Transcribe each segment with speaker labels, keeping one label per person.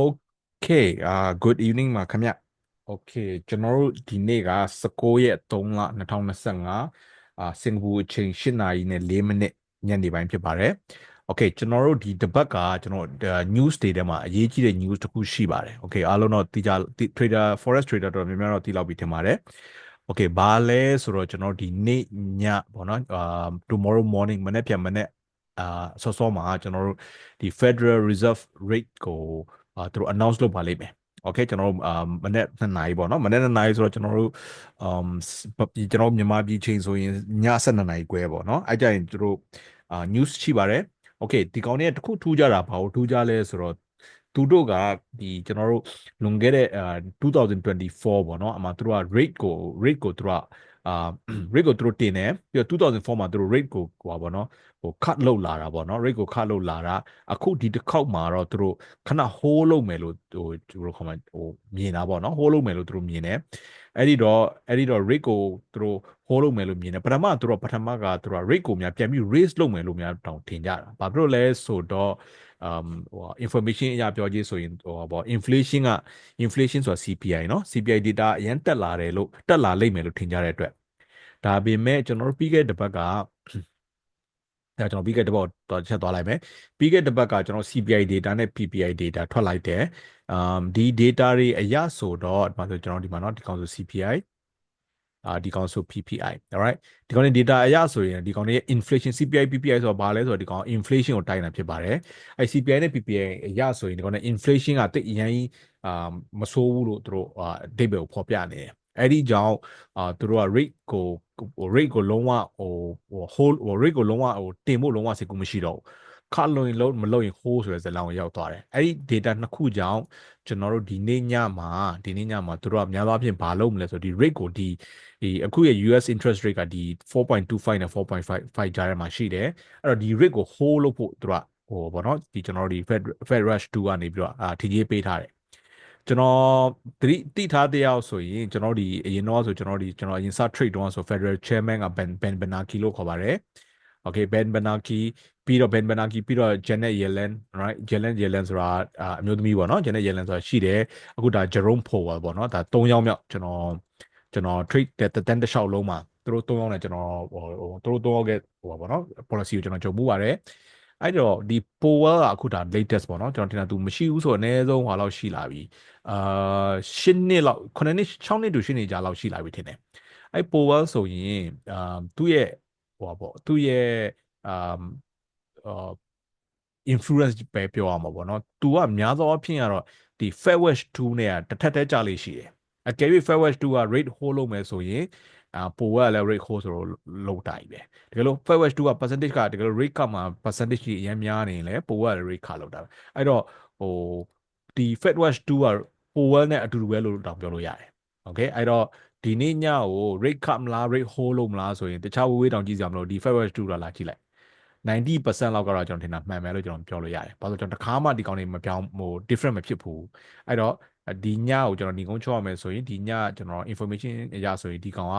Speaker 1: Okay အာ good evening ပါခင်ဗျ Okay ကျွန်တော်တို့ဒီနေ့က19ရက်3လ2025အာစင်ကာပူအချိန်8နာရီနဲ့4မိနစ်ညနေပိုင်းဖြစ်ပါတယ် Okay ကျွန်တော်တို့ဒီတပတ်ကကျွန်တော် news တွေထဲမှာအရေးကြီးတဲ့ news တစ်ခုရှိပါတယ် Okay အားလုံးတော့တိကျ trader forex trader တော်များများတော့သိလောက်ပြီထင်ပါတယ် Okay ဘာလဲဆိုတော့ကျွန်တော်ဒီနေ့ညပေါ့နော်အာ tomorrow morning မနေ့ပြန်မနေ့အာစောစောမှာကျွန်တော်တို့ဒီ Federal Reserve Rate ကို အာသူတို့ announce လုပ်ပါလိမ့်မယ် okay ကျွန်တော်တို့အာမနေ့2နာရီပေါ့နော်မနေ့2နာရီဆိုတော့ကျွန်တော်တို့ um ကျွန်တော်မြန်မာပြည်ချိန်ဆိုရင်ည7နာရီခွဲပေါ့နော်အဲ့ကြရင်သူတို့အာ news ရှိပါတယ် okay ဒီကောင်တွေကတခုထူးကြတာဘာလို့ထူးကြလဲဆိုတော့သူတို့ကဒီကျွန်တော်တို့လွန်ခဲ့တဲ့အာ2024ပေါ့နော်အမှသူတို့က rate ကို rate ကိုသူတို့က အာ rate ကိုသူတို့တင်တယ်ပြီးတော့2004မှာသူတို့ rate ကိုဟိုပါနော်ဟို cut လုပ်လာတာပေါ့နော် rate ကို cut လုပ်လာတာအခုဒီတစ်ခေါက်မှာတော့သူတို့ခဏ hold လုပ်မယ်လို့ဟိုသူတို့ comment ဟိုမြင်တာပေါ့နော် hold လုပ်မယ်လို့သူတို့မြင်တယ် အဲ့ဒီတော့အဲ့ဒီတော့ rate ကိုသူတို့ hold လုပ်မယ်လို့မြင်တယ်ပထမသူတို့ပထမကသူတို့ rate ကိုများပြန်ပြီး raise လုပ်မယ်လို့များတောင်ထင်ကြတာဘာဖြစ်လို့လဲဆိုတော့ um ဟို information အရာပြောကြည့်ဆိုရင်ဟိုပေါ့ inflation က inflation ဆိုတာ CPI เนาะ CPI data အရင်တက်လာတယ်လို့တက်လာလိမ့်မယ်လို့ထင်ကြတဲ့အတွက်ဒါပေမဲ့ကျွန်တော်တို့ပြီးခဲ့တဲ့ဘက်က အဲကျွန်တော်ပြီးခဲ့တဲ့ဘက်တော့ချက်သွားလိုက်မယ်ပြီးခဲ့တဲ့ဘက်ကကျွန်တော် CPI data နဲ့ PPI data ထွက်လိုက်တယ် um ဒီ data တွေအရဆိုတော့ဒီမှာဆိုကျွန်တော်ဒီမှာเนาะဒီကောင်ဆို CPI အာဒီကောင်ဆို PPI alright ဒီကောင်ရဲ့ data အရဆိုရင်ဒီကောင်ရဲ့ inflation CPI PPI ဆိုတာဘာလဲဆိုတော့ဒီကောင် inflation ကိုတိုင်းတာဖြစ်ပါတယ်အဲ CPI နဲ့ PPI အရဆိုရင်ဒီကောင်ရဲ့ inflation ကတိတ်အရင်အာမဆိုးဘူးလို့သူတို့အာဒိတ်ဘယ်ကိုဖော်ပြနေတယ် အဲ့ဒီကြောင့်အာသူတို့က rate ကို rate ကိုလုံးဝဟိုဟို hold ဟို rate ကိုလုံးဝဟိုတင်ဖို့လုံးဝစိတ်ကူးမရှိတော့ဘူးခါလို့ရင်လုံးမလို့ရင် hold ဆိုတဲ့ဇာတ်လမ်းကိုရောက်သွားတယ်အဲ့ဒီ data နှစ်ခုကြောင့်ကျွန်တော်တို့ဒီနေ့ညမှာဒီနေ့ညမှာသူတို့ကများသောအားဖြင့်ဘာလုပ်မလဲဆိုတော့ဒီ rate ကိုဒီဒီအခုရဲ့ US interest rate ကဒီ4.25နဲ့4.55ကြားထဲမှာရှိတယ်အဲ့တော့ဒီ rate ကို hold လုပ်ဖို့သူတို့ကဟိုဘောနော်ဒီကျွန်တော်တို့ဒီ Fed Fed Rush 2ကနေပြီးတော့အာထကြီးပေးထားတယ် ကျွန်တော်သတိတိထားတဲ့အောင်ဆိုရင်ကျွန်တော်ဒီအရင်တော့ဆိုကျွန်တော်ဒီကျွန်တော်အရင်စ trade တော့ဆို Federal Chairman က Ben Ben Bernanke လို့ခေါ်ပါတယ် okay Ben Bernanke ပြီးတော့ Ben Bernanke ပြီးတော့ Janet Yellen right Janet Yellen ဆိုတာအမျိုးသမီးပေါ့နော် Janet Yellen ဆိုတာရှိတယ်အခုဒါ Jerome Powell ပေါ့နော်ဒါ၃ယောက်မြောက်ကျွန်တော်ကျွန်တော် trade တဲ့တန်တလျှောက်လုံးမှာသူတို့၃ယောက်နဲ့ကျွန်တော်ဟိုသူတို့၃ယောက်ကဟိုပါပေါ့နော် policy ကိုကျွန်တော်ကြုံမှုပါတယ်အဲ့တော့ဒီ Powell ကအခုဒါ latest ပေါ့နော်ကျွန်တော်ထင်တာသူမရှိဘူးဆိုတော့အနည်းဆုံးဟာလောက်ရှိလာပြီ အာ၈နှစ်လောက်9နှစ်6နှစ်တူ8နှစ်ကြာလောက်ရှိလာပြီထင်တယ်အဲ့ Powell ဆိုရင်အာသူ့ရဲ့ဟိုပါပေါ့သူ့ရဲ့အာအာ influence ပဲပြောရမှာပေါ့နော်။ तू ကများသောအားဖြင့်ကတော့ဒီ Fed Watch 2နဲ့ကတစ်ထက်တည်းကြလေးရှိတယ်။အကယ်၍ Fed Watch 2က rate hold လုပ်မယ်ဆိုရင်အာပိုကလည်း rate hold ဆိုတော့လုံးတိုင်းပဲ။တကယ်လို့ Fed Watch 2က percentage ကတကယ်လို့ rate cut မှာ percentage ကြီးအများများနေရင်လည်းပိုကလည်း rate cut လုပ်တာပဲ။အဲ့တော့ဟိုဒီ Fed Watch 2က ပိုဝဲနဲ့အတူတူပဲလို့တောင်ပြောလို့ရတယ်။ Okay အဲ့တော့ဒီနေ့ညကို rate cut မလား rate hold လုပ်မလားဆိုရင်တခြားဝေးဝေးတောင်ကြည့်ကြမလို့ဒီ Fed Watch 2ကလာကြည့်လိုက်90%လောက်ကတော့ကျွန်တော်ထင်တာမှန်မယ်လို့ကျွန်တော်ပြောလို့ရတယ်။ဘာလို့ကျွန်တော်တခါမှဒီကောင်တွေမပြောင်းဟို different မဖြစ်ဘူး။အဲ့တော့ဒီညကိုကျွန်တော်ညီကုန်းချောရမယ်ဆိုရင်ဒီညကျွန်တော် information အရဆိုရင်ဒီကောင်က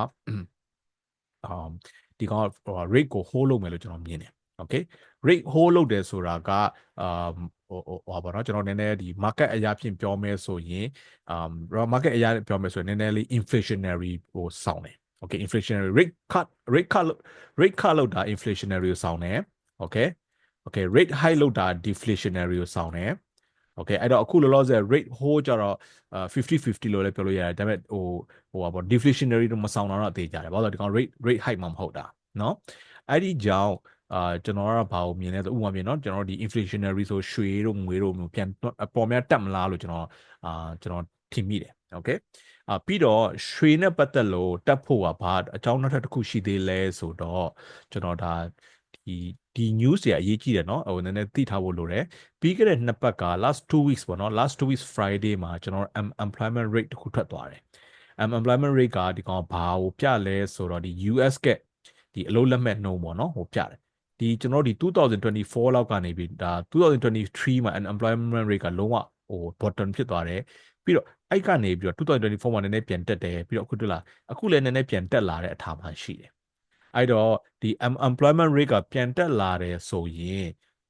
Speaker 1: um ဒီကောင်က rate ကို hold လုပ်မယ်လို့ကျွန်တော်မြင်တယ်။ okay rate hold လုပ်တယ်ဆိုတာက um ဟိုဟိုပါတော့ကျွန်တော်နည်းနည်းဒီ market အရာဖြင့်ပြောမယ်ဆိုရင် um market အရာပြောမယ်ဆိုရင်နည်းနည်းလေး inflationary ဟိုစောင်းတယ် okay inflationary rate cut rate cut rate cut လောက်တာ inflationary ကိုစောင်းတယ် okay okay rate high လောက်တာ deflationary ကိုစောင်းတယ် okay အဲ့တော့အခုလောလောဆယ် rate hold ကြတော့50 50လို့လည်းပြောလို့ရတယ်ဒါပေမဲ့ဟိုဟိုပါပေါ့ deflationary တော့မဆောင်တော့အသေးကြတယ်ဘာလို့လဲဒီကောင် rate rate high မှမဟုတ်တာเนาะအဲ့ဒီကြောင့် အာကျွန်တော်ကဘာကိုမြင်လဲဆိုဥပမာမြင်เนาะကျွန်တော်ဒီ inflationary ဆိုရွှေတို့ငွေတို့မျိုးပြန်အပေါ်များတက်မလားလို့ကျွန်တော်အာကျွန်တော်ထင်မိတယ် okay အာပြီးတော့ရွှေနဲ့ပတ်သက်လို့တက်ဖို့ကဘာအကြောင်းနောက်ထပ်တစ်ခုရှိသေးလဲဆိုတော့ကျွန်တော်ဒါဒီဒီ news တွေအရေးကြီးတယ်เนาะဟိုနည်းနည်းသိထားဖို့လိုတယ်ပြီးခဲ့တဲ့နှစ်ပတ်က last 2 weeks ပေါ့เนาะ last 2 weeks Friday မှာကျွန်တော် employment rate တခုထွက်သွားတယ် employment rate ကဒီကောင်ဘာကိုပြလဲဆိုတော့ဒီ US ကဒီအလုပ်လက်မဲ့နှုန်းပေါ့เนาะဟိုပြတယ် ဒီကျွန်တော်ဒီ2024လောက်ကနေပြီးဒါ2023မှာ unemployment rate ကလုံးဝဟို bottom ဖြစ်သွားတယ်ပြီးတော့အဲ့ကနေပြီးတော့2024မှာနည်းနည်းပြန်တက်တယ်ပြီးတော့အခုတလားအခုလည်းနည်းနည်းပြန်တက်လာတဲ့အခါမှာရှိတယ်အဲ့တော့ဒီ unemployment rate ကပြန်တက်လာတယ်ဆိုရင်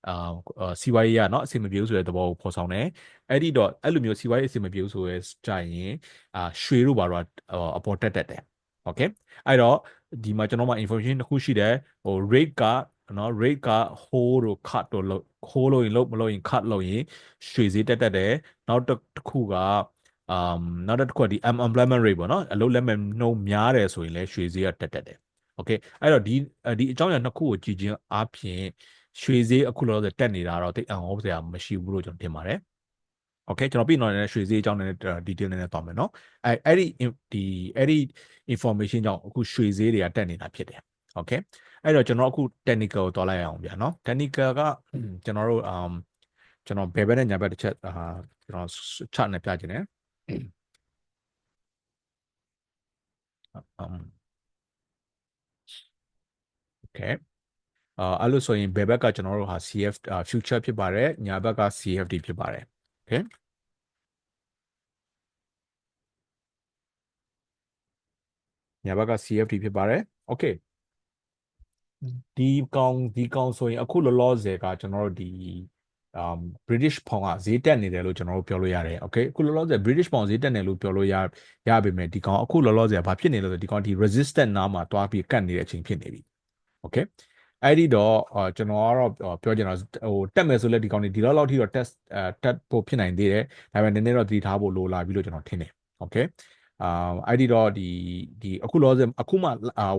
Speaker 1: အာစီဝါရေးရเนาะအဆင်မပြေဘူးဆိုတဲ့သဘောကိုဖော်ဆောင်တယ်အဲ့ဒီတော့အဲ့လိုမျိုးစီဝါရေးအဆင်မပြေဘူးဆိုရဲကြရင်အာရွှေတို့ဘာတော့အပေါ်တက်တက်တယ်โอเคအဲ့တော့ဒီမှာကျွန်တော်မှာ information တစ်ခုရှိတယ်ဟို rate က နော် rate က hold တို့ cut တို့လို့ hold လို့ရင်လို့မလို့ရင် cut လို့ရင်ရွှေဈေးတက်တက်တယ်နောက်တစ်ခုက um နောက်တစ်ခုကဒီ unemployment rate ပေါ့နော်အလုပ်လက်မဲ့နှုန်းများတယ်ဆိုရင်လည်းရွှေဈေးကတက်တက်တယ်โอเคအဲ့တော့ဒီဒီအကြောင်းအရာနှစ်ခုကိုကြည့်ချင်းအားဖြင့်ရွှေဈေးအခုလောဆယ်တက်နေတာတော့တိတ်အံ့ဩစရာမရှိဘူးလို့ကျွန်တော်ထင်ပါတယ်โอเคကျွန်တော်ပြီးတော့လည်းရွှေဈေးအကြောင်းနဲ့ detail နဲ့သွားမယ်เนาะအဲအဲ့ဒီဒီအဲ့ဒီ information ကြောင့်အခုရွှေဈေးတွေကတက်နေတာဖြစ်တယ်โอเค အဲ့တော့ကျွန်တော်အခု technical ကိုသွားလိုက်အောင်ဗျာနော် technical ကကျွန်တော်တို့ um ကျွန်တော်ဘယ်ဘက်နဲ့ညာဘက်တစ်ချက်အာကျွန်တော် chart နဲ့ပြချင်တယ် um okay အာအဲ့လိုဆိုရင်ဘယ်ဘက်ကကျွန်တော်တို့ဟာ CF future ဖြစ်ပါတယ်ညာဘက်က CFD ဖြစ်ပါတယ် okay ညာဘက်က CFD ဖြစ်ပါတယ် okay ဒီကောင်ဒီကောင်ဆိုရင်အခုလောလောဆယ်ကကျွန်တော်တို့ဒီ um British pound ကဈေးတက်နေတယ်လို့ကျွန်တော်တို့ပြောလို့ရတယ်။ Okay အခုလောလောဆယ် British pound ဈေးတက်နေလို့ပြောလို့ရရပါမယ်ဒီကောင်အခုလောလောဆယ်ဘာဖြစ်နေလဲဆိုဒီကောင်ဒီ resistant နားမှာတွားပြီးကတ်နေတဲ့အချိန်ဖြစ်နေပြီ။ Okay အဲ့ဒီတော့ကျွန်တော်ကတော့ပြောချင်တာဟိုတက်မယ်ဆိုလဲဒီကောင်ဒီလောက်လောက်ထိတော့ test အဲတက်ဖို့ဖြစ်နိုင်သေးတယ်။ဒါပေမဲ့နည်းနည်းတော့သတိထားဖို့လိုလာပြီလို့ကျွန်တော်ထင်တယ်။ Okay အာအဲ့ဒီတော့ဒီဒီအခုလောဆယ်အခုမှ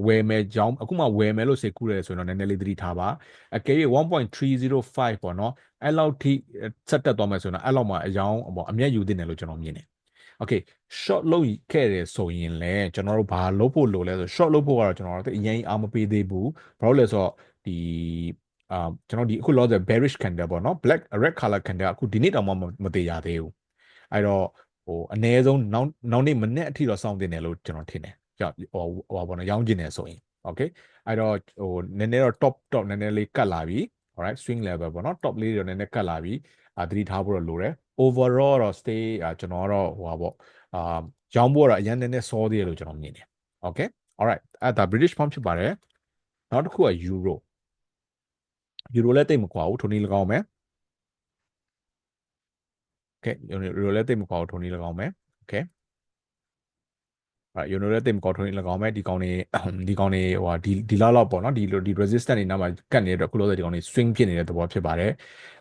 Speaker 1: ဝယ်မယ်ကြောင်းအခုမှဝယ်မယ်လို့စိတ်ကူးတယ်ဆိုရင်တော့နည်းနည်းလေးသတိထားပါအကယ်၍1.305ပေါ့နော်အဲ့လောက်ထိဆက်တက်သွားမယ်ဆိုရင်တော့အဲ့လောက်မှအယောင်းပေါ့အမျက်ယူသင့်တယ်လို့ကျွန်တော်မြင်တယ် Okay short လုပ်ခဲ့တယ်ဆိုရင်လည်းကျွန်တော်တို့ဘာလုပ်ဖို့လိုလဲဆို short လုပ်ဖို့ကတော့ကျွန်တော်တို့အရင်အားမပေးသေးဘူးဘာလို့လဲဆိုတော့ဒီအာကျွန်တော်ဒီအခုလောဆယ် bearish candle ပေါ့နော် black red color candle အခုဒီနေ့တောင်မှမသေးရသေးဘူးအဲ့တော့ ဟိုအ ਨੇ ဆုံးနောက်နောက်နေ့မနေ့အထိတော့စောင့်တင်တယ်လို့ကျွန်တော်ထင်တယ်ကြောက်ဟိုဟိုဘောနော်ရောင်းကျင်တယ်ဆိုရင် okay အဲ့တော့ဟိုနည်းနည်းတော့ top top နည်းနည်းလေးကတ်လာပြီ alright swing level ပေါ့နော် top လေးတော့နည်းနည်းကတ်လာပြီအာသတိထားဖို့တော့လိုတယ် overall တော့ stay အာကျွန်တော်ကတော့ဟိုပါပေါ့အာရောင်းဖို့တော့အရင်နည်းနည်းစောသေးတယ်လို့ကျွန်တော်မြင်တယ် okay alright အဲ့ဒါ British pound ဖြစ်ပါတယ်နောက်တစ်ခုက euro euro လည်းတိတ်မကွာဘူးထိုနည်း၎င်းမယ် okay ရိုလည်းတိတ်မကွာဘူးထုံနည်း၎င်းမယ် okay အဲ့ယူနိုလည်းတိတ်မကွာထုံနည်း၎င်းမယ်ဒီကောင်တွေဒီကောင်တွေဟိုဒီဒီလောက်လောက်ပေါ့နော်ဒီဒီ resistance တွေနောက်မှာကတ်နေတဲ့အတွက်ခုလို့ဆိုဒီကောင်တွေ swing ဖြစ်နေတဲ့သဘောဖြစ်ပါတယ်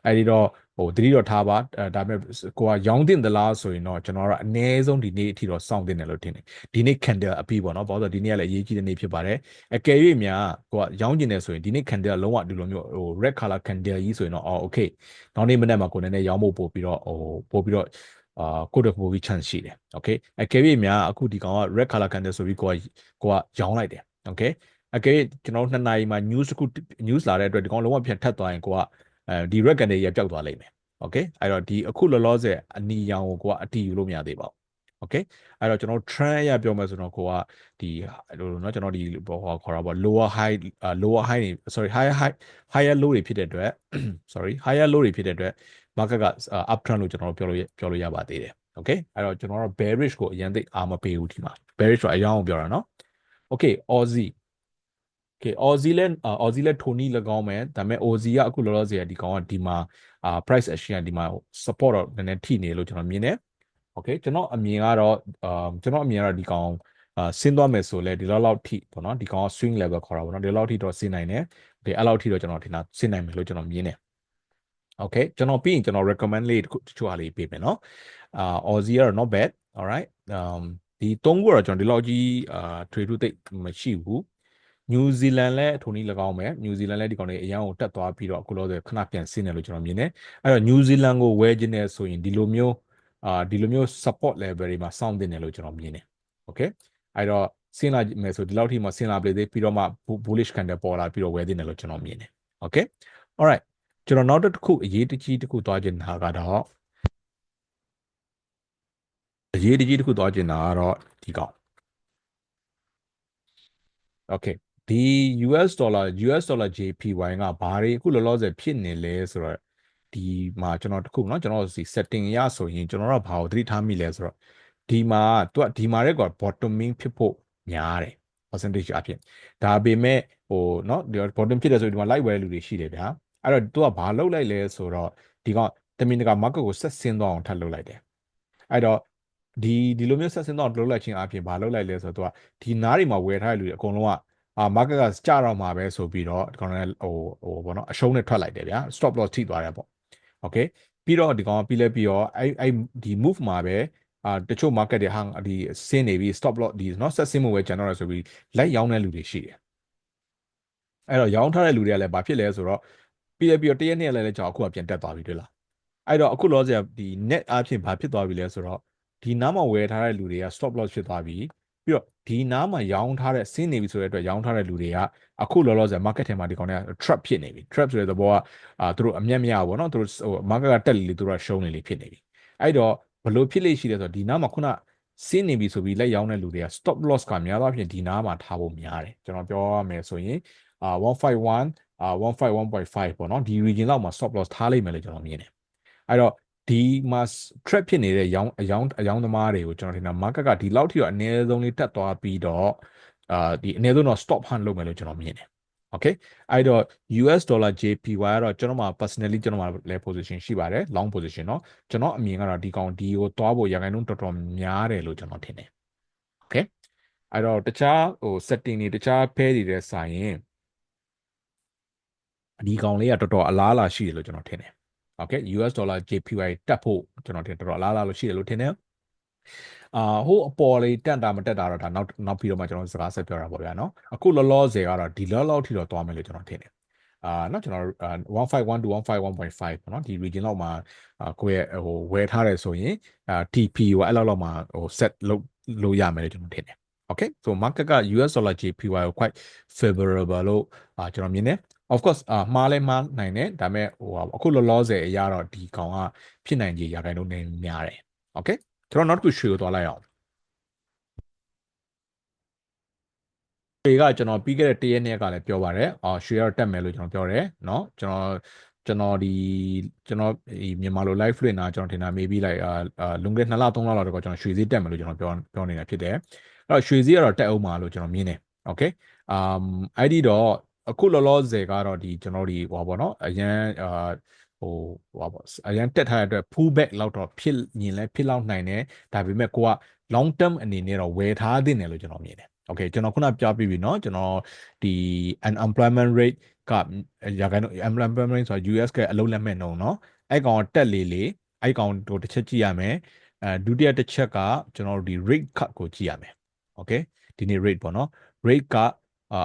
Speaker 1: အဲ့ဒီတော့ဟိုတတိတော့ထားပါဒါပေမဲ့ကိုကရောင်းတင်သလားဆိုရင်တော့ကျွန်တော်တို့အနည်းဆုံးဒီနေ့အထိတော့စောင့်တင်တယ်လို့ထင်တယ်ဒီနေ့ candle အပြီးပေါ့နော်ဘာလို့လဲဒီနေ့ကလည်းအရေးကြီးတဲ့နေ့ဖြစ်ပါတယ်အကယ်၍များကိုကရောင်းကျင်တယ်ဆိုရင်ဒီနေ့ candle လုံးဝဒီလိုမျိုးဟို red color candle ကြီးဆိုရင်တော့အော် okay နောက်နေ့မနေ့မှာကိုနည်းနည်းရောင်းဖို့ပို့ပြီးတော့ဟိုပို့ပြီးတော့ အာကိုတော့ပို့ပြီး chance ရှိတယ် okay အကယ်၍များအခုဒီကောင်က red color candle ဆိုပြီးကိုကကိုကရောင်းလိုက်တယ် okay အကယ်ကျွန်တော်နှစ်နာရီမှာ news တစ်ခု news လာတဲ့အတွက်ဒီကောင်လုံးဝပြန်ထက်သွားရင်ကိုကအဲဒီ red candle ရပျောက်သွားလိမ့်မယ်โอเคအဲ့တော့ဒီအခုလောလောဆယ်အနီရောင်ကိုကိုကအတီးယူလို့မရသေးပါဘူးโอเคအဲ့တော့ကျွန်တော် trend ရပြောမယ်ဆိုတော့ကိုကဒီဟိုเนาะကျွန်တော်ဒီဟိုခေါ်တာပေါ့ lower high lower high တွေ sorry higher high higher low တွေဖြစ်တဲ့အတွက် sorry higher low တွေဖြစ်တဲ့အတွက် market က up trend လို့ကျွန်တော်ပြောလို့ပြောလို့ရပါသေးတယ်โอเคအဲ့တော့ကျွန်တော်တို့ bearish ကိုအရင်သိအားမပေးဘူးဒီမှာ bearish ဆိုအရောင်းကိုပြောတာเนาะ okay aussie okay aussie လဲ aussie လဲထိုနီ၎င်းမယ်ဒါပေမဲ့ aussie ကအခုလောလောဆယ်ဒီကောင်ကဒီမှာအာ price action ကဒီမှာ support တော့နည်းနည်းထိနေလို့ကျွန်တော်မြင်တယ် okay ကျွန်တော်အမြင်ကတော့အာကျွန်တော်အမြင်ကတော့ဒီကောင်အာဆင်းသွားမယ်ဆိုလဲဒီလောက်လောက်ထိပေါ့နော်ဒီကောင်က swing level ခေါ်တာပေါ့နော်ဒီလောက်ထိတော့ဆင်းနိုင်တယ် okay အဲ့လောက်ထိတော့ကျွန်တော်ထင်တာဆင်းနိုင်မယ်လို့ကျွန်တော်မြင်တယ် okay ကျွန်တော်ပြီးရင်ကျွန်တော် recommend လေးတချို့အားလေးပေးမယ်နော်အာ Aussie ကတော့ not bad alright um ဒီသုံးခုတော့ကျွန်တော်ဒီလောက်ကြီးအာ trade သိမရှိဘူးနယူးဇီလန်လည်းထိုနည်း၎င်းပဲနယူးဇီလန်လည်းဒီကောင်တွေအရန်ကိုတက်သွားပြီးတော့အခုလောဆယ်ခဏပြန်ဆင်းတယ်လို့ကျွန်တော်မြင်တယ်အဲ့တော့နယူးဇီလန်ကိုဝယ်ခြင်းနဲ့ဆိုရင်ဒီလိုမျိုးအာဒီလိုမျိုး support level တွေမှာစောင့်တင်တယ်လို့ကျွန်တော်မြင်တယ် okay အဲ့တော့ဆင်းလာမယ်ဆိုဒီလောက်ထိမှဆင်းလာပြီသေးပြီးတော့မှ bullish candle ပေါ်လာပြီးတော့ဝယ်တင်တယ်လို့ကျွန်တော်မြင်တယ် okay alright ကျွန်တော်နောက်တစ်ခုအရေးတကြီးတစ်ခုသွားခြင်းတာကတော့အရေးတကြီးတစ်ခုသွားခြင်းတာကတော့ဒီကောင် okay ဒီ US dollar US dollar JPY ကဘာတွေအခုလောလောဆယ်ဖြစ်နေလဲဆိုတော့ဒီမှာကျွန်တော်တခုเนาะကျွန်တော်ဒီ setting ရဆိုရင်ကျွန်တော်တို့ဘာကိုသတိထားမိလဲဆိုတော့ဒီမှာသူကဒီမှာတဲ့က bottoming ဖြစ်ဖို့များတယ် percentage အဖြစ်ဒါပေမဲ့ဟိုเนาะဒီ bottom ဖြစ်တယ်ဆိုဒီမှာ light wear လူတွေရှိတယ်ဗျာ အဲ့တော့သူကဘာလုပ်လိုက်လဲဆိုတော့ဒီကောင်တမင်တကာ market ကိုဆက်ဆင်းသွားအောင်ထပ်လုပ်လိုက်တယ်အဲ့တော့ဒီဒီလိုမျိုးဆက်ဆင်းသွားအောင်လုပ်လိုက်ခြင်းအပြင်ဘာလုပ်လိုက်လဲဆိုတော့သူကဒီနားတွေမှာဝယ်ထားတဲ့လူတွေအကုန်လုံးကအာ market ကကျတော့မှာပဲဆိုပြီးတော့ဒီကောင်လည်းဟိုဟိုဘောနော်အရှုံးနဲ့ထွက်လိုက်တယ်ဗျာ stop loss ထိသွားတယ်ပေါ့ okay ပြီးတော့ဒီကောင်ကပြီးလဲပြီးတော့အဲ့အဲ့ဒီ move မှာပဲအာတချို့ market တွေဟာဒီဆင်းနေပြီး stop loss ဒီနော်ဆက်ဆင်းမှုပဲကျန်တော့တယ်ဆိုပြီးလိုက်ရောင်းတဲ့လူတွေရှိတယ်အဲ့တော့ရောင်းထားတဲ့လူတွေကလည်းဘာဖြစ်လဲဆိုတော့ ပြီးရပြီးတော့တရက်နှစ်ရက်လဲလဲကျွန်တော်အခုကပြန်တက်သွားပြီတွေ့လားအဲ့တော့အခုလောဆရာဒီ net အဖြစ်ဘာဖြစ်သွားပြီလဲဆိုတော့ဒီနားမှာဝယ်ထားတဲ့လူတွေက stop loss ဖြစ်သွားပြီပြီးတော့ဒီနားမှာရောင်းထားတဲ့ဆင်းနေပြီဆိုတဲ့အတွက်ရောင်းထားတဲ့လူတွေကအခုလောလောဆယ် market ထဲမှာဒီကောင်တွေက trap ဖြစ်နေပြီ trap ဆိုတဲ့သဘောကအာသူတို့အမျက်မရဘောနော်သူတို့ဟို market ကတက်လေလေသူတို့ကရှုံးနေလေဖြစ်နေပြီအဲ့တော့ဘလို့ဖြစ်လေရှိလဲဆိုတော့ဒီနားမှာခုနဆင်းနေပြီဆိုပြီးလက်ရောင်းတဲ့လူတွေက stop loss ကများသောအားဖြင့်ဒီနားမှာထားဖို့များတယ်ကျွန်တော်ပြောရမယ်ဆိုရင်အာ151 အာ151.5ပေါ့เนาะဒီ region လောက်မှာ stop loss ထားလိုက်မယ်လို့ကျွန်တော်မြင်တယ်အဲ့တော့ဒီမှာ trap ဖြစ်နေတဲ့ရောင်းအယောင်းအယောင်းသမားတွေကိုကျွန်တော်ထင်တာ market ကဒီလောက်ထိတော့အနည်းဆုံးလေးတက်သွားပြီးတော့အာဒီအနည်းဆုံးတော့ stop hunt လုပ်မယ်လို့ကျွန်တော်မြင်တယ် okay အဲ့တော့ US dollar JPY ကတော့ကျွန်တော်မှာ personally ကျွန်တော်မှာလဲ position ရှိပါတယ် long position เนาะကျွန်တော်အမြင်ကတော့ဒီကောင်ဒီကိုသွားဖို့ရခိုင်နှုန်းတော်တော်များတယ်လို့ကျွန်တော်ထင်တယ် okay အဲ့တော့တခြားဟို setting တွေတခြား pair တွေတဲ့ဆိုင်ရင် ဒီကောင်လေးကတော်တော်အလားအလာရှိတယ်လို့ကျွန်တော်ထင်တယ်။ Okay US dollar JPY တက်ဖို့ကျွန်တော်ထင်တော်တော်အလားအလာလို့ရှိတယ်လို့ထင်တယ်။အာဟိုအပေါ်လေးတန်တာမတက်တာတော့ဒါနောက်နောက်ပြီးတော့မှကျွန်တော်စကားဆက်ပြောတာပေါ့ဗျာနော်။အခုလောလောဆယ်ကတော့ဒီလောက်လောက်ထိတော့သွားမယ်လို့ကျွန်တော်ထင်တယ်။အာနော်ကျွန်တော်151 to 151.5ပေါ့နော်ဒီ region လောက်မှာကိုယ့်ရဲ့ဟိုဝယ်ထားတယ်ဆိုရင်အာ TP ဟိုအဲ့လောက်လောက်မှာဟို set လုပ်လို့ရမယ်လို့ကျွန်တော်ထင်တယ် okay so market က US dollar JPY ကို quite favorable လို့အာကျွန်တော်မြင်တယ် of course အာမှားလဲမှားနိုင်တယ်ဒါပေမဲ့ဟိုအခုလောလောဆယ်အရာတော့ဒီကောင်ကဖြစ်နိုင်ကြီးရာခိုင်နှုန်းနဲ့များတယ် okay ကျွန်တော်နောက်တစ်ခုရွှေကိုသွားလိုက်အောင်ရွှေကကျွန်တော်ပြီးခဲ့တဲ့တရက်နေ့ကလည်းပြောပါတယ်အော်ရွှေကတော့တက်မယ်လို့ကျွန်တော်ပြောတယ်เนาะကျွန်တော်ကျွန်တော်ဒီကျွန်တော်ဒီမြန်မာလို live လွှင့်တာကျွန်တော်ထင်တာ maybe like အာလွန်ခဲ့2လ3လလောက်တော့ကျွန်တော်ရွှေဈေးတက်မယ်လို့ကျွန်တော်ပြောပြောနေတာဖြစ်တယ်အဲ့တော့ရွှေဈေးကတော့တက်အောင်ပါလို့ကျွန်တော်မြင်တယ် okay um အဲ့ဒီတော့ အခုလောလောဆယ်ကတော့ဒီကျွန်တော်ဒီဟောပါတော့အရန်အာဟိုဟောပါအရန်တက်ထားတဲ့အတွက် pull back လောက်တော့ဖြစ်ညင်လဲဖြစ်လောက်နိုင်တယ်ဒါပေမဲ့ကိုက long term အနေနဲ့တော့ဝယ်ထားသင့်တယ်လို့ကျွန်တော်မြင်တယ် okay ကျွန်တော်ခုနပြောပြပြီเนาะကျွန်တော်ဒီ unemployment rate ကရာခိုင်နှုန်း unemployment rate ဆိုတာ US ကအလုံးလက်မဲ့နှုန်းเนาะအဲ့ကောင်တက်လေလေအဲ့ကောင်တို့တစ်ချက်ကြည့်ရမယ်အဲဒုတိယတစ်ချက်ကကျွန်တော်တို့ဒီ rate cut ကိုကြည့်ရမယ် okay ဒီနေ့ rate ပေါ့เนาะ rate က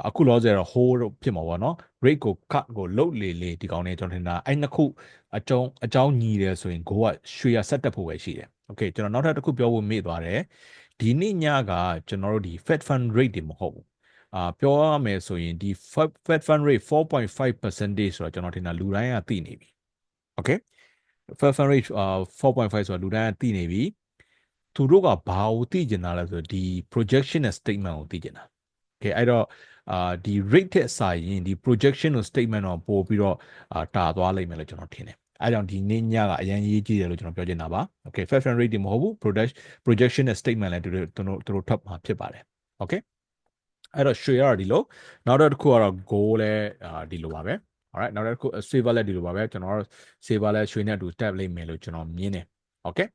Speaker 1: အခုလောဆယ်တော့ hold ဖြစ်မှာပေါ့နော် rate ကို cut ကိုလုတ်လေလေဒီကောင်နဲ့ကျွန်တော်ထင်တာအဲ့နှစ်ခုအကြောင်းအကြောင်းညီတယ်ဆိုရင် go ကရွှေရဆက်တက်ဖို့ပဲရှိတယ် okay ကျွန်တော်နောက်ထပ်တစ်ခုပြောဖို့မေ့သွားတယ်ဒီနေ့ညကကျွန်တော်တို့ဒီ Fed Fund rate တွေမဟုတ်ဘူးအာပြောရမယ်ဆိုရင်ဒီ Fed Fund rate 4.5%ဆိုတော့ကျွန်တော်ထင်တာလူတိုင်းကသိနေပြီ okay Fed Fund rate အာ4.5ဆိုတော့လူတိုင်းကသိနေပြီသူတို့ကဘာကိုသိကျင်တာလဲဆိုတော့ဒီ projection နဲ့ statement ကိုသိကျင်တာ okay အဲ့တော့ အာဒီ rate တဲ့စာရင်ဒီ projection ကို statement တော့ပို့ပြီးတော့အာတာသွားလိမ့်မယ်လို့ကျွန်တော်ထင်တယ်အဲကြောင့်ဒီနေ့ညကအရင်ရေးကြည့်တယ်လို့ကျွန်တော်ပြောချင်တာပါ okay fair fan rate ဒီမဟုတ်ဘူး product projection နဲ့ statement လည်းသူတို့သူတို့သူတို့ထွက်မှာဖြစ်ပါတယ် okay အဲ့တော့ share ရဒီလိုနောက်တစ်ခုကတော့ goal လဲအာဒီလိုပါပဲ alright နောက်တစ်ခု saver လဲဒီလိုပါပဲကျွန်တော်တို့ saver လဲရွှေနဲ့အတူ tab လိမ့်မယ်လို့ကျွန်တော်မြင်တယ် okay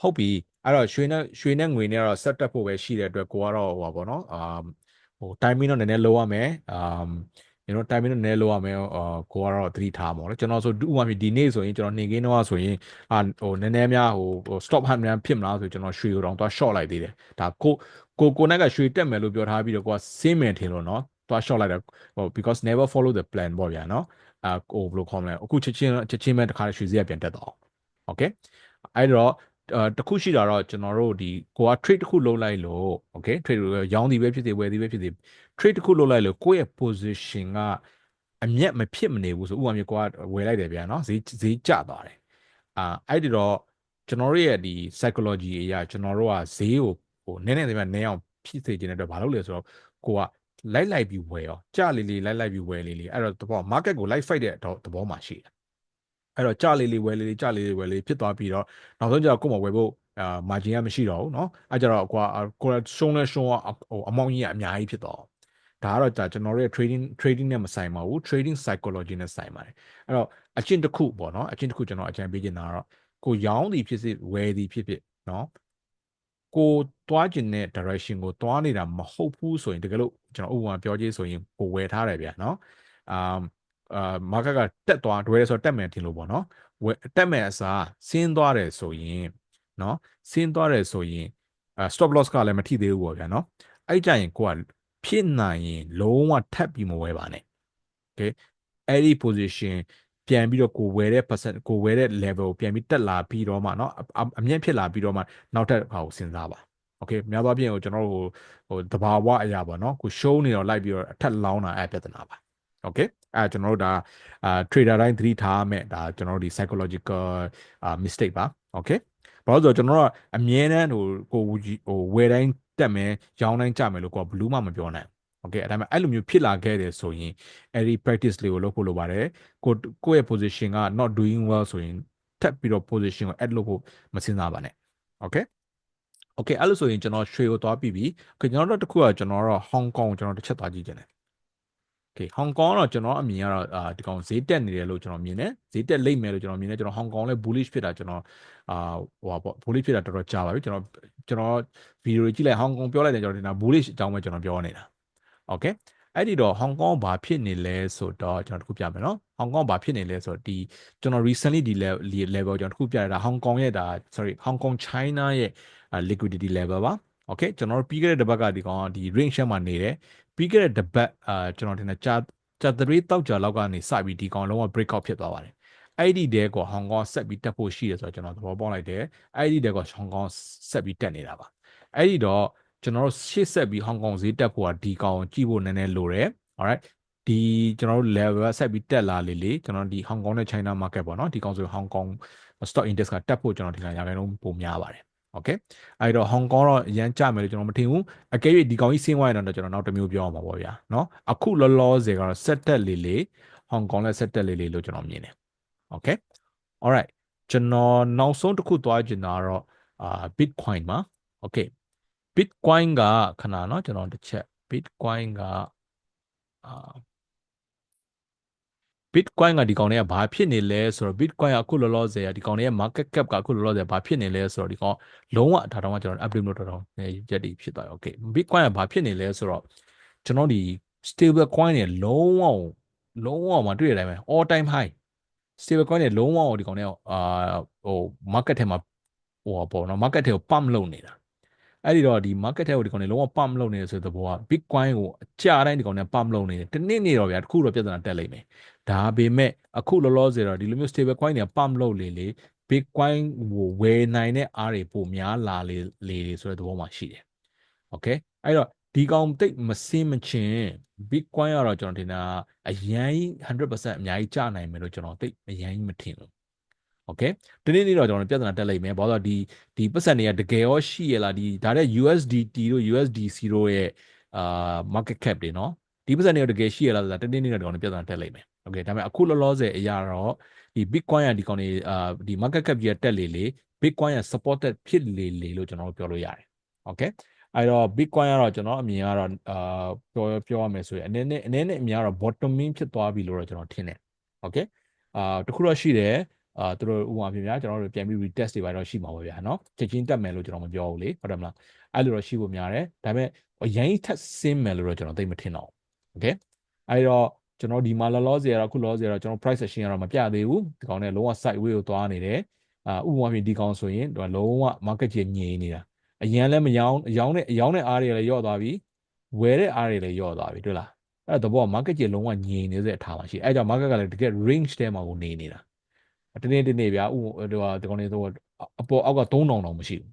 Speaker 1: ဟုတ်ပြီအဲ့တော့ရွှေနဲ့ရွှေနဲ့ငွေနဲ့တော့ set တက်ဖို့ပဲရှိတဲ့အတွက်ကိုကတော့ဟိုပါပေါ့နော်အာဟို timing တော့နည်းနည်းလိုရမယ်အမ်ကျွန်တော် timing တော့နည်းလိုရမယ်အာကိုကတော့သတိထားမှာပေါ့ကျွန်တော်ဆိုဥပမာဒီနေ့ဆိုရင်ကျွန်တော်နေကင်းတော့ဆိုရင်အာဟိုနည်းနည်းများဟို stop hunt များဖြစ်မလားဆိုကျွန်တော်ရွှေကိုတော့သွား short လိုက်သေးတယ်ဒါကိုကိုကိုနဲ့ကရွှေတက်မယ်လို့ပြောထားပြီးတော့ကိုကစင်းမယ်ထင်လို့နော်သွား short လိုက်တယ်ဟို because never follow the plan ပေါ့ဗျာနော်အာကိုဘယ်လိုခေါ်မလဲအခုချက်ချင်းချက်ချင်းပဲတခါရွှေစည်းကပြန်တက်တော့ okay အဲ့တော့အာ တခုရှိတာတော့ကျွန်တော်တို့ဒီကိုက trade တစ်ခုလုပ်လိုက်လို့ okay trade ရောင်းသည်ပဲဖြစ်စေဝယ်သည်ပဲဖြစ်စေ trade တစ်ခုလုပ်လိုက်လို့ကိုယ့်ရဲ့ position ကအမျက်မဖြစ်မနေဘူးဆိုဥပမာမျိုးကိုကဝယ်လိုက်တယ်ဗျာနော်ဈေးဈေးကျသွားတယ်အာအဲ့ဒီတော့ကျွန်တော်တို့ရဲ့ဒီ psychology အရာကျွန်တော်တို့ကဈေးကိုဟိုနည်းနည်းသေးမှနည်းအောင်ဖြစ်စေခြင်းတဲ့အတွက်ဘာလုပ်လဲဆိုတော့ကိုကလိုက်လိုက်ပြီးဝယ်ရောကြလေလေလိုက်လိုက်ပြီးဝယ်လေလေအဲ့တော့သဘော market ကို live fight တဲ့သဘောမှာရှိတယ် အဲ့တော့ကြလေးလေးဝယ်လေးလေးကြလေးလေးဝယ်လေးဖြစ်သွားပြီးတော့နောက်ဆုံးကျတော့ကိုယ်မဝယ်ဖို့အာ margin ကမရှိတော့ဘူးเนาะအဲ့ကြတော့ကိုကကိုယ်ရှုံးလဲရှုံးဟိုအမောင်းကြီးကအများကြီးဖြစ်သွား ဒါကတော့ကြာကျွန်တော်တို့ရဲ့ trading trading နဲ့မဆိုင်ပါဘူး trading psychology နဲ့ဆိုင်ပါတယ်အဲ့တော့အချင်းတစ်ခုပေါ့နော်အချင်းတစ်ခုကျွန်တော်အကြံပေးချင်တာကတော့ကိုရောင်းသည်ဖြစ်စေဝယ်သည်ဖြစ်ဖြစ်နော်ကိုသွားကျင်တဲ့ direction ကိုသွားနေတာမဟုတ်ဘူးဆိုရင်တကယ်လို့ကျွန်တော်ဥပမာပြောကြည့်ဆိုရင်ကိုဝယ်ထားတယ်ဗျာနော်အာ အာ market ကတက်သွားတွဲဆိုတော့တက်မယ်ထင်လို့ပေါ့နော်ဝယ်တက်မယ်အစားဆင်းသွားတယ်ဆိုရင်နော်ဆင်းသွားတယ်ဆိုရင်အာ stop loss ကလည်းမထိသေးဘူးပေါ့ဗျာနော်အဲ့ကြရင်ကိုကဖြစ်နိုင်ရင်လုံးဝထပ်ပြီးမဝယ်ပါနဲ့ okay အဲ့ဒီ position ပြန်ပြီးတော့ကိုဝယ်တဲ့ percent ကိုဝယ်တဲ့ level ကိုပြန်ပြီးတက်လာပြီးတော့မှเนาะအမြင့်ဖြစ်လာပြီးတော့မှနောက်ထပ်ဟာကိုစဉ်းစားပါ okay များသောအားဖြင့်ဟိုကျွန်တော်တို့ဟိုတဘာဝအရာပေါ့เนาะကို show နေတော့လိုက်ပြီးတော့အထက်လောင်းတာအဲ့ပြဿနာပါ okay အဲကျွန်တော်တို့ဒါအာ trader တိုင်းသတိထားရမယ်ဒါကျွန်တော်တို့ဒီ psychological mistake ပါ okay ဘာလို့ဆိုတော့ကျွန်တော်တို့အမြဲတမ်းဟိုကိုဟိုဝယ်တိုင်းတက်မယ်ရောင်းတိုင်းကြမယ်လို့ကိုကဘလူးမှမပြောနိုင် okay အဲဒါမှအဲ့လိုမျိုးဖြစ်လာခဲ့တယ်ဆိုရင်အဲ့ဒီ practice လေးကိုလုပ်ဖို့လိုပါတယ်ကိုကိုယ့်ရဲ့ position က not doing well ဆိုရင်ထပ်ပြီးတော့ position ကို add လုပ်ဖို့မစင်စားပါနဲ့ okay okay အဲ့လိုဆိုရင်ကျွန်တော်ရွှေကိုသွားပြီးပြီ okay ကျွန်တော်တို့တစ်ခုကကျွန်တော်တော့ Hong Kong ကိုကျွန်တော်တစ်ချက်သွားကြည့်ခြင်းတယ် okay Hong Kong ကတော့ကျွန်တော်အမြင်ကတော့အာဒီကောင်ဈေးတက်နေတယ်လို့ကျွန်တော်မြင်တယ်ဈေးတက်လိမ့်မယ်လို့ကျွန်တော်မြင်တယ်ကျွန်တော် Hong Kong လဲ bullish ဖြစ်တာကျွန်တော်အာဟိုပါပေါ့ bullish ဖြစ်တာတော်တော်ကြာပါပြီကျွန်တော်ကျွန်တော်ဗီဒီယိုကြည့်လိုက် Hong Kong ပြောလိုက်တယ်ကျွန်တော်ဒီနာ bullish အကြောင်းပဲကျွန်တော်ပြောနေတာ okay အဲ့ဒီတော့ဟောင်ကောင်ဘာဖြစ်နေလဲဆိုတော့ကျွန်တော်တခုပြမယ်နော်ဟောင်ကောင်ဘာဖြစ်နေလဲဆိုတော့ဒီကျွန်တော် recently ဒီ level ကျွန်တော်တခုပြရတာဟောင်ကောင်ရဲ့ဒါ sorry ဟောင်ကောင် China ရဲ့ liquidity level ပါ okay ကျွန်တော်ပြီးခဲ့တဲ့တစ်ပတ်ကဒီကောင်ဒီ range မှာနေတယ်ပြီးခဲ့တဲ့တစ်ပတ်အာကျွန်တော်ထင်တယ်ကြာကြာသတိတောက်ကြာလောက်ကနေစပြီးဒီကောင်လုံးဝ break out ဖြစ်သွားပါတယ်အဲ့ဒီတဲကိုဟောင်ကောင်ဆက်ပြီးတက်ဖို့ရှိတယ်ဆိုတော့ကျွန်တော်သဘောပေါက်လိုက်တယ်အဲ့ဒီတဲကိုဟောင်ကောင်ဆက်ပြီးတက်နေတာပါအဲ့ဒီတော့ကျွန်တော်တို့ရှေ့ဆက်ပြီးဟောင်ကောင်ဈေးတက်ဖို့ကဒီကောင်ကြည့်ဖို့နည်းနည်းလိုတယ် alright ဒီကျွန်တော်တို့ level ဆက်ပြီးတက်လာလေလေကျွန်တော်ဒီ Hong Kong နဲ့ China market ပေါ့နော်ဒီကောင်ဆို Hong Kong stock index ကတက်ဖို့ကျွန်တော်ဒီကရာခိုင်နှုန်းပိုများပါတယ် okay အဲ့တော့ Hong Kong တော့အရန်ကြမယ်လို့ကျွန်တော်မထင်ဘူးအကယ်၍ဒီကောင်ကြီးဆင်းသွားရင်တော့ကျွန်တော်နောက်တစ်မျိုးပြောအောင်ပါပေါ့ဗျာเนาะအခုလောလောဆယ်ကတော့ set တက်လေလေ Hong Kong နဲ့ set တက်လေလေလို့ကျွန်တော်မြင်တယ် okay alright ကျွန်တော်နောက်ဆုံးတစ်ခုသွားချင်တာတော့အာ Bitcoin မှာ okay Bitcoin ကခဏเนาะကျွန်တော်တစ်ချက် Bitcoin ကအာ Bitcoin ကဒီကောင်တွေကဘာဖြစ်နေလဲဆိုတော့ Bitcoin ကအခုလောလောဆယ်ကဒီကောင်တွေရဲ့ market cap ကအခုလောလောဆယ်ဘာဖြစ်နေလဲဆိုတော့ဒီကောင်လုံးဝဒါတော့မှကျွန်တော် update လုပ်တော့တော့ရက်တည်ဖြစ်သွားပြီ okay Bitcoin ကဘာဖြစ်နေလဲဆိုတော့ကျွန်တော်ဒီ stable coin တွေလုံးဝလုံးဝမှာတွေ့ရတဲ့အတိုင်းပဲ all time high stable coin တွေလုံးဝဒီကောင်တွေအာဟို market ထဲမှာဟိုပေါ့နော် market ထဲကို pump လုပ်နေတာအဲ့ဒီတော့ဒီ market ထဲကိုဒီကောင်တွေလုံးဝ pump လုပ်နေတယ်ဆိုတဲ့သဘောက bitcoin ကိုအကြတိုင်းဒီကောင်တွေ pump လုပ်နေတယ်တနေ့နေ့တော့ဗျာတခုတော့ပြဿနာတက်လိမ့်မယ် ဒါပေမဲ့အခုလောလောဆယ်တော့ဒီလိုမျိုး stable coin တွေက pump လုပ်လေလေ bitcoin ကိုဝယ်နိုင်တဲ့အားတွေပိုများလာလေလေဆိုတဲ့သဘောမှရှိတယ် okay အဲ့တော့ဒီကောင်တိတ်မစင်းမချင်း bitcoin ကတော့ကျွန်တော်ထင်တာအရင်100%အများကြီးကျနိုင်မယ်လို့ကျွန်တော်တိတ်အရင်မထင်ဘူး okay ဒီနေ့နေ့တော့ကျွန်တော်ပြဿနာတက်လိုက်မယ်ဘာလို့လဲဒီဒီပတ်စံတွေကတကယ်ရောရှိရလားဒီဒါတဲ့ USDT တို့ USDC တို့ရဲ့အာ market cap တွေเนาะဒီပတ်စံတွေကတကယ်ရှိရလားဆိုတာတနေ့နေ့တော့ကျွန်တော်ပြဿနာတက်လိုက်မယ် okay ဒါပေမဲ့အခုလောလောဆယ်အရာတော့ဒီ bitcoin ကဒီကောင်တွေအာဒီ market cap ကြီးတက်လေလေ bitcoin က supported ဖြစ်လေလေလို့ကျွန်တော်တို့ပြောလို့ရတယ် okay အဲ့တော့ bitcoin ကတော့ကျွန်တော်အမြင်ကတော့အာပြောပြောရမယ်ဆိုရင်အနေနဲ့အနေနဲ့အများတော့ bottoming ဖြစ်သွားပြီလို့တော့ကျွန်တော်ထင်တယ် okay အာတခုတော့ရှိတယ်အာသူတို့ဥပမာပြများကျွန်တော်တို့ပြန်ပြီး retest တွေပါတော့ရှိမှာပါဗျာเนาะချက်ချင်းတက်မယ်လို့ကျွန်တော်မပြောဘူးလေဟုတ်တယ်မလားအဲ့လိုတော့ရှိဖို့များတယ်ဒါပေမဲ့အရင်ထက်ဆင်းမယ်လို့တော့ကျွန်တော်သိမထင်တော့ဘူး okay အဲ့တော့ ကျွန်တော်ဒီမှာလောလောဆယ်ကတော့အခုလောလောဆယ်ကတော့ကျွန်တော် price action ကတော့မပြသေးဘူးဒီကောင်နဲ့လုံးဝ side way ကိုသွားနေတယ်အာဥပမာပြဒီကောင်ဆိုရင်တော့လုံးဝ market ကြီးငြိမ်နေတာအရင်လည်းမရောင်းအယောင်းနဲ့အယောင်းနဲ့အားတွေလည်းယော့သွားပြီဝယ်တဲ့အားတွေလည်းယော့သွားပြီတွေ့လားအဲ့တော့ဘော market ကြီးလုံးဝငြိမ်နေတဲ့အထားမှာရှိအဲ့ကြောင့် market ကလည်းတကယ် range ထဲမှာကိုနေနေတာတနေ့တနေ့ဗျာဥဟိုဒီကောင်တွေဆိုအပေါ်အောက်က3000တောင်မရှိဘူး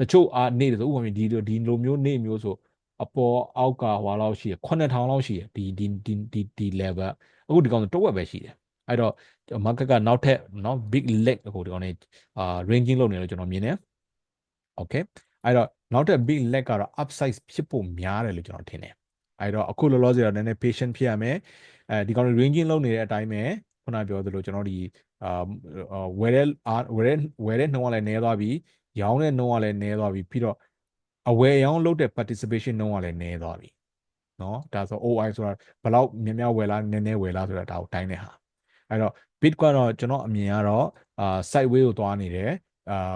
Speaker 1: တချို့အားနေတယ်ဆိုဥပမာဒီဒီလိုမျိုးနေမျိုးဆို အပေါ်အောက်ကဟွာလောက်ရှိရ9000လောက်ရှိရဒီဒီဒီဒီဒီ level အခုဒီကောင်တော့ဝက်ပဲရှိတယ်အဲ့တော့ market ကနောက်ထပ်เนาะ big leg ဟိုဒီကောင်နေအာ ranging လုပ်နေလို့ကျွန်တော်မြင်တယ် okay အဲ့တော့နောက်ထပ် big leg ကတော့ upside ဖြစ်ဖို့များတယ်လို့ကျွန်တော်ထင်တယ်အဲ့တော့အခုလောလောဆယ်တော့နည်းနည်း patient ဖြစ်ရမယ်အဲဒီကောင် ranging လုပ်နေတဲ့အတိုင်းပဲခုနပြောသလိုကျွန်တော်ဒီအာဝယ်တဲ့ဝယ်တဲ့ဝယ်တဲ့နှုန်းကလည်းနည်းသွားပြီရောင်းတဲ့နှုန်းကလည်းနည်းသွားပြီပြီးတော့ အဝယ်ရောင်းလုပ်တဲ့ participation နှုန်းကလည်းနည်းသွားပြီနော်ဒါဆို OI ဆိုတာဘယ်လောက်များများဝယ်လားနည်းနည်းဝယ်လားဆိုတာဒါကိုတိုင်းတဲ့ဟာအဲ့တော့ Bitcoin တော့ကျွန်တော်အမြင်ကတော့အာ sideway ကိုသွားနေတယ်အာ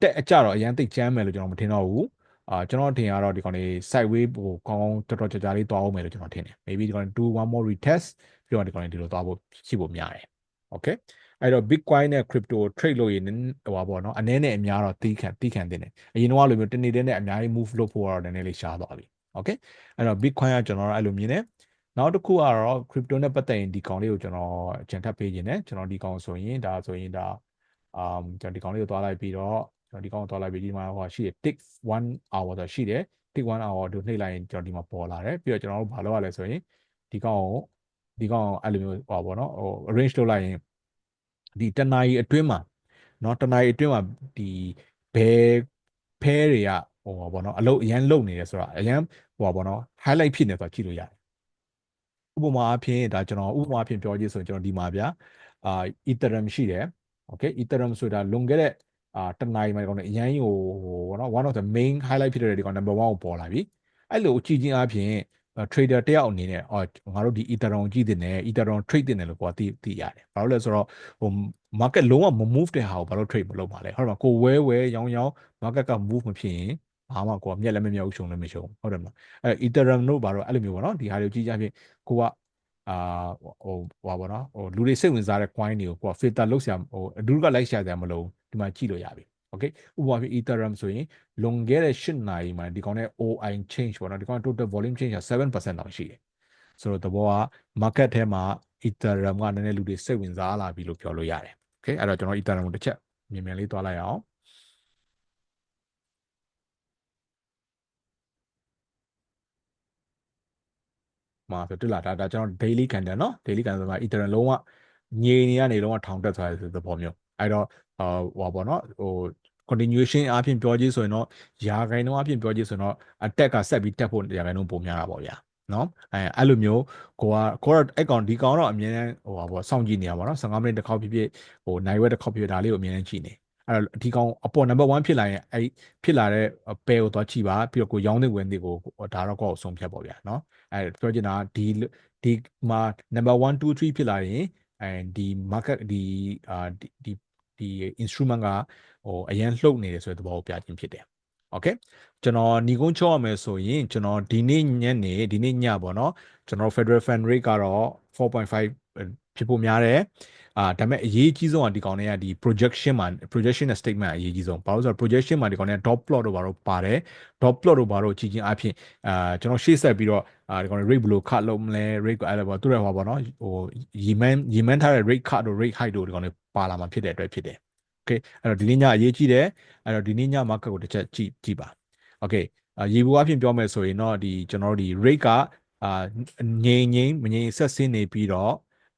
Speaker 1: တက်အကြတော့အရင်သိကျမ်းမယ်လို့ကျွန်တော်မထင်တော့ဘူးအာကျွန်တော်ထင်ရတော့ဒီကောင်လေး sideway ကိုကောင်းကောင်းတော်တော်ကြာကြာလေးသွားအောင်မယ်လို့ကျွန်တော်ထင်တယ် maybe ဒီကောင် do one more retest ပြီးတော့ဒီကောင်လေးဒီလိုသွားဖို့ရှိဖို့များတယ် okay အဲ့တော့ bitcoin နဲ့ crypto trade လို့ရင်ဟိုပါပေါ့နော်အနည်းနဲ့အများတော့တီးခံတီးခံတင်တယ်အရင်တော့လိုမျိုးတနေ့တည်းနဲ့အများကြီး move လုပ်ဖို့တော့နည်းနည်းလေးရှားသွားပြီ okay အဲ့တော့ bitcoin ကကျွန်တော်တို့အဲ့လိုမြင်တယ်နောက်တစ်ခုကတော့ crypto နဲ့ပတ်သက်ရင်ဒီကောင်လေးကိုကျွန်တော်ဂျန်ထပ်ပေးခြင်းနဲ့ကျွန်တော်ဒီကောင်ဆိုရင်ဒါဆိုရင်ဒါအမ်ကျွန်တော်ဒီကောင်လေးကိုသွားလိုက်ပြီးတော့ကျွန်တော်ဒီကောင်ကိုသွားလိုက်ပြီးဒီမှာဟိုရှိတယ် tick 1 hour ဆိုရှိတယ် tick 1 hour တို့နှိပ်လိုက်ရင်ကျွန်တော်ဒီမှာပေါ်လာတယ်ပြီးတော့ကျွန်တော်တို့ဘာလုပ်ရလဲဆိုရင်ဒီကောင်ကိုဒီကောင်အဲ့လိုမျိုးဟောပေါ့နော်ဟို arrange လုပ်လိုက်ရင် ဒီတနာရီအတွင်းမှာเนาะတနာရီအတွင်းမှာဒီဘယ်ဖဲတွေကဟိုပေါ့နော်အလုပ်အရန်လုပ်နေတယ်ဆိုတာအရန်ဟိုပေါ့နော် highlight ဖြစ်နေဆိုတာကြည့်လို့ရတယ်ဥပမာအဖြစ်ဒါကျွန်တော်ဥပမာအဖြစ်ပြောကြည့်ဆိုရင်ကျွန်တော်ဒီမှာဗျာအာ Ethereum ရှိတယ် okay Ethereum ဆိုတာလွန်ခဲ့တဲ့အာတနာရီမှာကောင်းတယ်အရန်ဟိုပေါ့နော် one of the main highlight ဖြစ်တဲ့ဒီကောင် number 1ကိုပေါ်လာပြီအဲ့လိုကြည့်ချင်းအဖြစ် trader တယောက်အနေနဲ့အော်ငါတို့ဒီ Ethereum ကြည့်တင်တယ် Ethereum trade တင်တယ်လို့ကိုကသိသိရတယ်ဘာလို့လဲဆိုတော့ဟို market လုံးဝမ move တဲ့ဟာကိုဘာလို့ trade မလုပ်ပါလဲဟုတ်တယ်မလားကိုဝဲဝဲရောင်းရောင်း market က move မဖြစ်ရင်ဘာမှကိုကမျက်လည်းမမြတ်ဘူးရှုံလည်းမရှုံဟုတ်တယ်မလားအဲ Ethereum တို့ဘာလို့အဲ့လိုမျိုးပေါ့နော်ဒီဟာတွေကိုကြည့်ကြဖြင့်ကိုကအာဟိုဟိုပါတော့ဟိုလူတွေစိတ်ဝင်စားတဲ့ coin တွေကိုကိုက filter လုပ်ဆရာဟိုအဒူက like ရှာတယ်မလို့ဒီမှာကြည့်လို့ရပြီ okay ဥပမာပြ Ethereum ဆိုရင်လွန်ခဲ့တဲ့8နာရီမှာဒီကောင်နဲ့ OI change ပေါ့နော်ဒီကောင် total volume change က7%လောက်ရှိတယ်ဆိုတော့သဘောက market ထဲမှာ Ethereum ကနည်းနည်းလူတွေစိတ်ဝင်စားလာပြီလို့ပြောလို့ရတယ် okay အဲ့တော့ကျွန်တော် Ethereum ကိုတစ်ချက်မြင်မြန်လေးသွားလိုက်အောင်မှာဆိုတွေ့လာဒါဒါကျွန်တော် daily candle เนาะ daily candle ဆိုမှာ Ethereum လုံးဝငြိမ်နေရနေလုံးဝထောင်တက်သွားတဲ့သဘောမျိုးအဲ့တော့အာဟိုပါပေါ့เนาะဟို continuation အပြင်ပြောကြည့်ဆိုရင်တော့ယာဂိုင်နှုန်းအပြင်ပြောကြည့်ဆိုရင်တော့ attack ကဆက်ပြီးတက်ဖို့ယာဂိုင်နှုန်းပုံများတာပေါ့ဗျာနော်အဲအဲ့လိုမျိုးကိုကကိုကတော့အဲ့ကောင်ဒီကောင်တော့အမြဲတမ်းဟိုပါပေါ့စောင့်ကြည့်နေရပါတော့15မိနစ်တစ်ခေါက်ဖြစ်ဖြစ်ဟိုနိုင်ဝက်တစ်ခေါက်ဖြစ်ဖြစ်ဒါလေးကိုအမြဲတမ်းကြည့်နေအဲ့တော့ဒီကောင်အပေါ် number 1ဖြစ်လာရင်အဲ့ဖြစ်လာတဲ့ပယ်ကိုသွားကြည့်ပါပြီးတော့ကိုရောင်းတဲ့ဝင်တဲ့ကိုဒါတော့ကိုယ့်ကိုဆုံးဖြတ်ပေါ့ဗျာနော်အဲပြောချင်တာဒီဒီမှာ number 1 2 3ဖြစ်လာရင်အဲဒီ market ဒီအာဒီ ဒီ instrument ကဟိုအရန်လှုပ်နေတယ်ဆိုတဲ့သဘောကိုပြခြင်းဖြစ်တယ် okay ကျွန်တော်ညီကုန်းချောရမယ်ဆိုရင်ကျွန်တော်ဒီနေ့ညနေဒီနေ့ညပေါ့နော်ကျွန်တော် Federal Fund Rate ကတော့4.5 ဖြစ်ဖို့များတယ်အာဒါပေမဲ့အရေးကြီးဆုံးကဒီကောင်တွေကဒီ projection မှာ projection နဲ့ statement အရေးကြီးဆုံးဘာလို့ဆိုတော့ projection မှာဒီကောင်တွေက dot plot တို့ဘာလို့ပါတယ် dot plot တို့ဘာလို့ကြည့်ချင်းအဖြစ်အာကျွန်တော်ရှေ့ဆက်ပြီးတော့အာဒီကောင်တွေ rate ဘယ်လို cut လုပ်မလဲ rate ကိုအဲ့လိုပေါ့သူတို့ဟောပါတော့ဟိုရီမန်ရီမန်ထားတဲ့ rate cut တို့ rate height တို့ဒီကောင်တွေပါလာမှာဖြစ်တဲ့အတွက်ဖြစ်တယ် okay အဲ့တော့ဒီနေ့ညအရေးကြီးတယ်အဲ့တော့ဒီနေ့ည market ကိုတစ်ချက်ကြည့်ကြည့်ပါ okay ရေဘူးအဖြစ်ပြောမယ်ဆိုရင်တော့ဒီကျွန်တော်တို့ဒီ rate ကအာငြိမ်ငြိမ်မငြိမ်ဆက်ဆင်းနေပြီးတော့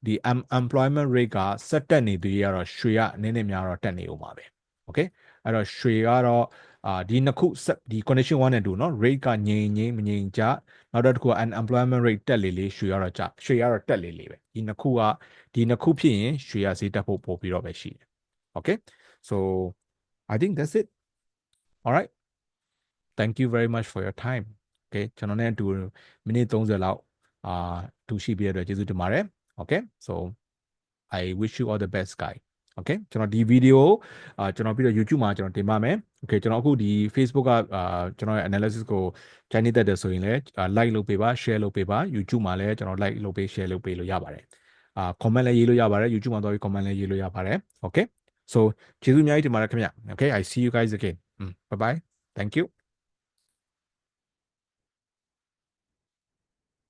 Speaker 1: ဒီ unemployment rate ကဆက်တက်နေသေးရတော့ရွှေကနည်းနည်းများတော့တက်နေဦးမှာပဲ okay အဲ့တော့ရွှေကတော့အာဒီနှစ်ခုဒီ condition 1နဲ့တူနော် rate ကငြိမ်ငြိမ်မငြိမ်ကြနောက်တော့တစ်ခုက unemployment rate တက်လေလေရွှေကတော့ကြရွှေကတော့တက်လေလေပဲဒီနှစ်ခုကဒီနှစ်ခုဖြစ်ရင်ရွှေရဈေးတက်ဖို့ပို့ပြီးတော့ပဲရှိတယ် okay so i think that's it all right thank you very much for your time okay ကျွန်တော်နဲ့အတူမိနစ်30လောက်အာတူရှိပြရတဲ့အတွက်ကျေးဇူးတင်ပါတယ် okay so i wish you all the best guy okay ကျွန်တော်ဒီဗီဒီယိုအာကျွန်တော်ပြီးတော့ YouTube မှာကျွန်တော်တင်ပါမယ် okay ကျွန်တော်အခုဒီ Facebook ကအာကျွန်တော်ရဲ့ analysis ကိုကြိုင်းနေတတ်တယ်ဆိုရင်လည်း like လုပ်ပေးပါ share လုပ်ပေးပါ YouTube မှာလည်းကျွန်တော် like လုပ်ပေး share လုပ်ပေးလို့ရပါတယ်အာ comment လည်းရေးလို့ရပါတယ် YouTube မှာတော့ comment လည်းရေးလို့ရပါတယ် okay so ကျေးဇူးအများကြီးတင်ပါတယ်ခင်ဗျ okay i see you guys again bye bye thank you